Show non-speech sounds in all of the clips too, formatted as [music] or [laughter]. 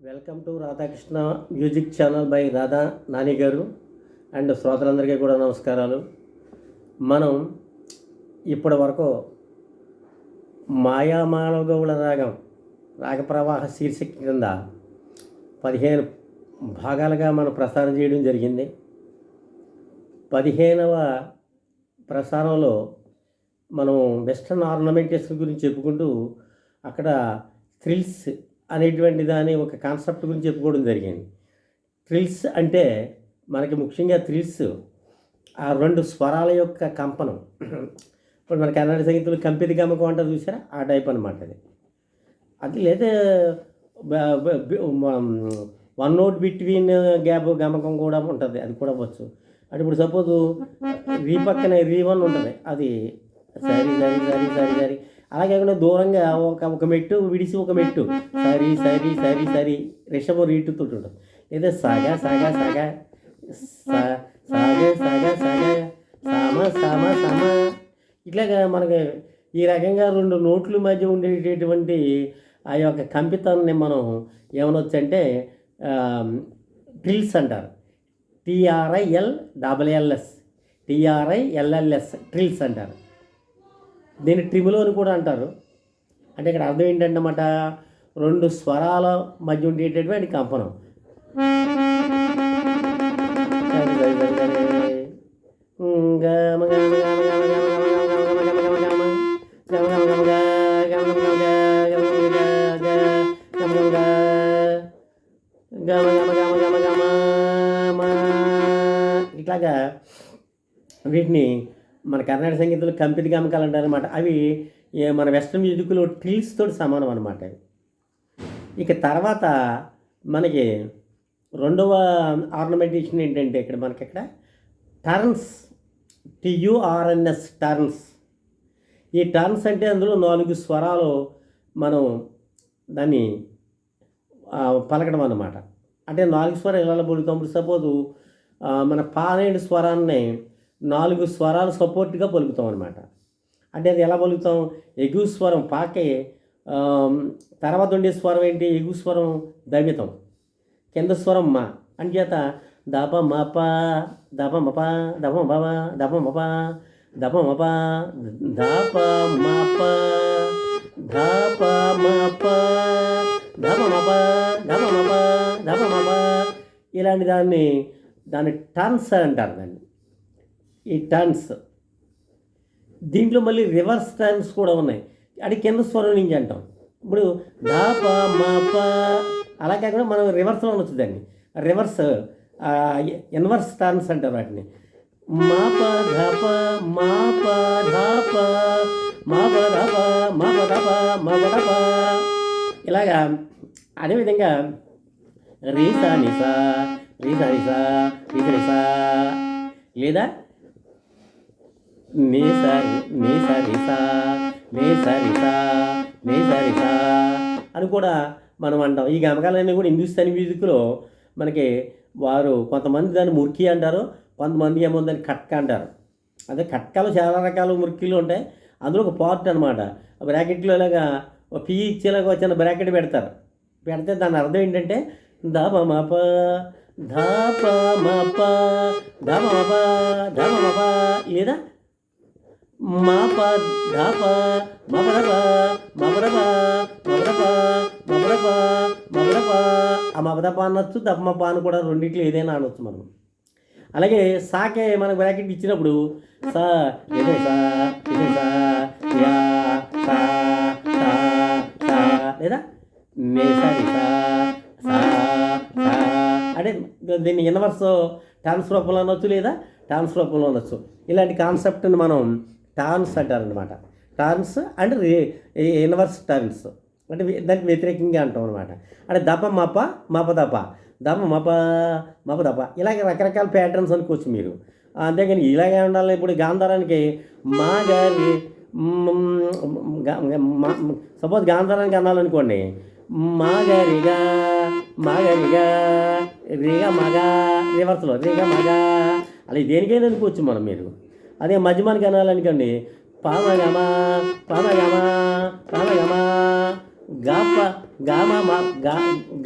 Welcome to Radhakrishna music channel by Radha Nani గారు and శ్రోతలందరికీ కూడా నమస్కారాలు. మనం ఇప్పటి వరకు మాయామానవగౌళ రాగం రాగప్రవాహ శీర్షిక కింద పదిహేను భాగాలుగా మనం ప్రసారం చేయడం జరిగింది. పదిహేనవ ప్రసారంలో మనం వెస్ట్రన్ ఆర్నమెంటేషన్ గురించి చెప్పుకుంటూ అక్కడ థ్రిల్స్ అనేటువంటి దాని ఒక కాన్సెప్ట్ గురించి చెప్పుకోవడం జరిగింది. థ్రిల్స్ అంటే మనకి ముఖ్యంగా థ్రిల్స్ ఆ రెండు స్వరాల యొక్క కంపనం. ఇప్పుడు మన కన్నడ సంగీతంలో కంపిది గమకం అంటారు చూసారా ఆ టైప్ అనమాట అది. అది లేదా వన్ నోట్ బిట్వీన్ గ్యాప్ గమకం కూడా ఉంటుంది. అది కూడా వచ్చు అంటే ఇప్పుడు సపోజ్ [laughs] రీ పక్కనే రీ వన్ ఉంటుంది. అది సరి సరి సరి సరి సరి. అలాగే కాకుండా దూరంగా ఒక ఒక మెట్టు విడిసి ఒక మెట్టు. సరి సరి సరి సరి. రిషభం రీటుతో ఉంటుంది లేదా సాగా సాగా సాగా. స- సాగా సాగా సగ. సమ సమ సమ. ఇట్లాగా మనకి ఈ రకంగా రెండు నోట్ల మధ్య ఉండేటటువంటి ఆ యొక్క కంపితాన్ని మనం ఏమనొచ్చంటే ట్రిల్స్ అంటారు. టిఆర్ఐఎల్ డబల్ఎల్ఎస్ టిఆర్ఐఎల్ఎల్ఎస్ ట్రిల్స్ అంటారు. దీన్ని ట్రిబులో అని కూడా అంటారు. అంటే ఇక్కడ అర్థం ఏంటంటమాట? రెండు స్వరాల మధ్య ఉండేటటువంటి కంపనం. ఇట్లాగా వీటిని మన కర్ణాటక సంగీతంలో కంపెనీ గమకాలు అంటారు అనమాట అవి మన వెస్ట్రన్ మ్యూజిక్లో ట్రిల్స్తో సమానం అనమాట అవి. ఇక తర్వాత మనకి రెండవ ఆర్నమెంటేషన్ ఏంటంటే ఇక్కడ మనకి ఇక్కడ టర్న్స్ టియుఆర్ఎన్ఎస్ టర్న్స్. ఈ టర్న్స్ అంటే అందులో నాలుగు స్వరాలు మనం దాన్ని పలకడం అన్నమాట. అంటే నాలుగు స్వరాలు ఎలా పలుకుతాం? ఇప్పుడు సపోజు మన పానేడు స్వరాన్ని నాలుగు స్వరాలు సపోర్ట్గా పలుకుతాం అనమాట అంటే అది ఎలా పలుకుతాం ఎగు స్వరం పాకే తర్వాత ఉండే స్వరం ఏంటి ఎగు స్వరం దమితం కింద స్వరం మా అంచేత దప మప దప మప దప మప దప మప దప మప దప మప దప మప దప మప దప మప దప మప ఇలాంటి దాన్ని దాన్ని టర్న్స్ అంటారు దాన్ని ఈ టర్న్స్ దీంట్లో మళ్ళీ రివర్స్ టర్న్స్ కూడా ఉన్నాయి. అది కింద స్వరం నుంచి అంటాం. ఇప్పుడు దా పా మా అలా కాకుండా మనం రివర్స్లో ఉండొచ్చు దాన్ని. రివర్స్ ఇన్వర్స్ టర్న్స్ అంటారు వాటిని. మా పా ధా పా మా మా మా మా ఇలాగా అదేవిధంగా రీసా నిసా రీసా నిసా రీసా నిసా లేదా రిసా అని కూడా మనం అంటాం. ఈ గమకాలన్నీ కూడా హిందుస్థానీ మ్యూజిక్లో మనకి వారు కొంతమంది దాన్ని మురికి అంటారు కొంతమంది ఏమో దాన్ని కట్క అంటారు. అదే కట్కలు చాలా రకాల మురికిలు ఉంటాయి. అందులో ఒక పార్ట్ అనమాట బ్రాకెట్లో ఇలాగా ఒక పీ ఇచ్చేలాగా వచ్చిన బ్రాకెట్ పెడతారు. పెడితే దాని అర్థం ఏంటంటే దాప మప ధాప మప ధాప మప ధాప మప లేదా మాప ధాప మమరప మమరప మమరప ఆ మమరప అనొచ్చు దపమప అని కూడా రెండిట్లో ఏదైనా అనొచ్చు మనం. అలాగే సాకే మన బ్రాకెట్ ఇచ్చినప్పుడు సా ఏదో సా ఏదో సా యా సా సా సా లేదా? నే సా సా సా అంటే దీన్ని ఇన్వర్స్ టాన్స్ రూపంలో అనొచ్చు లేదా? టాన్స్ రూపంలో అనొచ్చు. ఇలాంటి కాన్సెప్ట్ని మనం టాన్స్ అంటారనమాట టాన్స్ అండ్ ఇన్వర్స్ టర్న్స్. అంటే దానికి వ్యతిరేకంగా అంటాం అనమాట అంటే దప మప మప దప. దప మప మప దప. ఇలాగ రకరకాల ప్యాటర్న్స్ అనుకోవచ్చు మీరు. అంతేగాని ఇలాగే ఉండాలి ఇప్పుడు గాంధారానికి మా గారి సపోజ్ గాంధారానికి అనాలనుకోండి మా గారిగా మా గారిగా రేగా మగ రివర్స్లో రేగ మగ అలా దేనికైనా అనుకోవచ్చు మనం మీరు. అదే మధ్యమానికి అనాలనుకోండి. పామగమా పామగమా పామగమా గాప గామ మా గా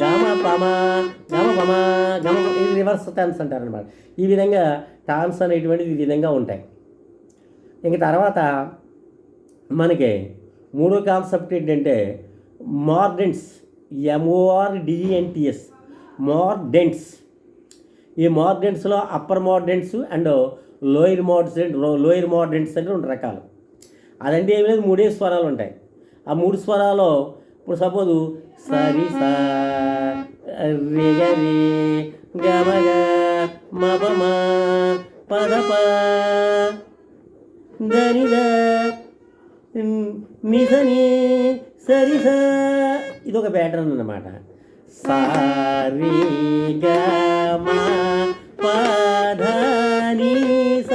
గామ పామ గమ పమ గమ ఇది రివర్స్ టర్మ్స్ అంటారనమాట ఈ విధంగా టాన్స్ అనేటువంటిది ఈ విధంగా ఉంటాయి. ఇంక తర్వాత మనకి మూడో కాన్సెప్ట్ ఏంటంటే మార్డెంట్స్ ఎంఓఆర్ డిఎన్టిఎస్ మార్డెంట్స్ ఈ మార్డెంట్స్లో upper mordants and lower mordant lower mordants అంటే రెండు రకాలు. అదంటే ఏమి లేదు మూడే స్వరాలు ఉంటాయి. ఆ మూడు స్వరాలు ఇప్పుడు సపోజు సరి సా సరి ఇది ఒక ప్యాటర్న్ అన్నమాట. సారీ గ మా ప ధ స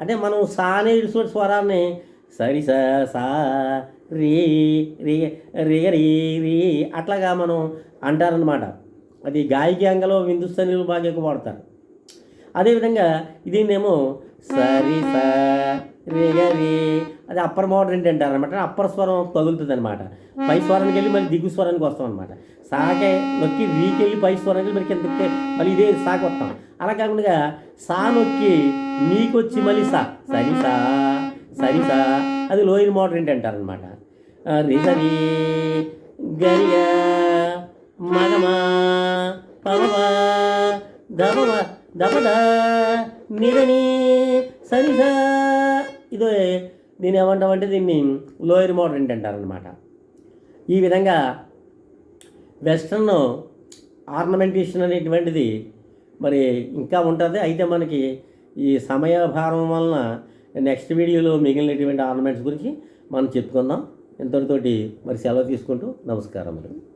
అంటే మనం సా అనే ఇటువంటి స్వరాన్ని సరి సా రీ రీ రీ రీ రీ అట్లాగా మనం అంటారనమాట అది గాయకి అంగలో హిందుస్థానీలు బాగా ఎక్కువ వాడతారు. అదేవిధంగా దీన్నేమో సరి స రే అది అప్పర్ మోడరెంట్ అంటారు అనమాట అప్పర్ స్వరం తగులుతుంది అనమాట పై స్వరానికి వెళ్ళి మళ్ళీ దిగు స్వరానికి వస్తాం అనమాట సాకే నొక్కి వీకెళ్ళి పై స్వరానికి వెళ్ళి మరి కిందకి మళ్ళీ ఇదే సాకి వస్తాం అలా కాకుండా సా నొక్కి నీకు సరిసా మళ్ళీ సా. సరి సా సరి సా. అది లోయర్ మోడరెంట్ అంటారు అనమాట రిజరి గరిగా మగమా పవమా దమమా దమదా నిరని సరిసా ఇదో దీని ఏమంటామంటే దీన్ని లోయర్ మోడరెంట్ అంటారనమాట ఈ విధంగా వెస్ట్రన్ ఆర్నమెంటేషన్ అనేటువంటిది మరి ఇంకా ఉంటుంది. అయితే మనకి ఈ సమయభారం వలన నెక్స్ట్ వీడియోలో మిగిలినటువంటి ఆర్నమెంట్స్ గురించి మనం చెప్పుకుందాం. ఇంతటితోటి మరి సెలవు తీసుకుంటూ నమస్కారములు.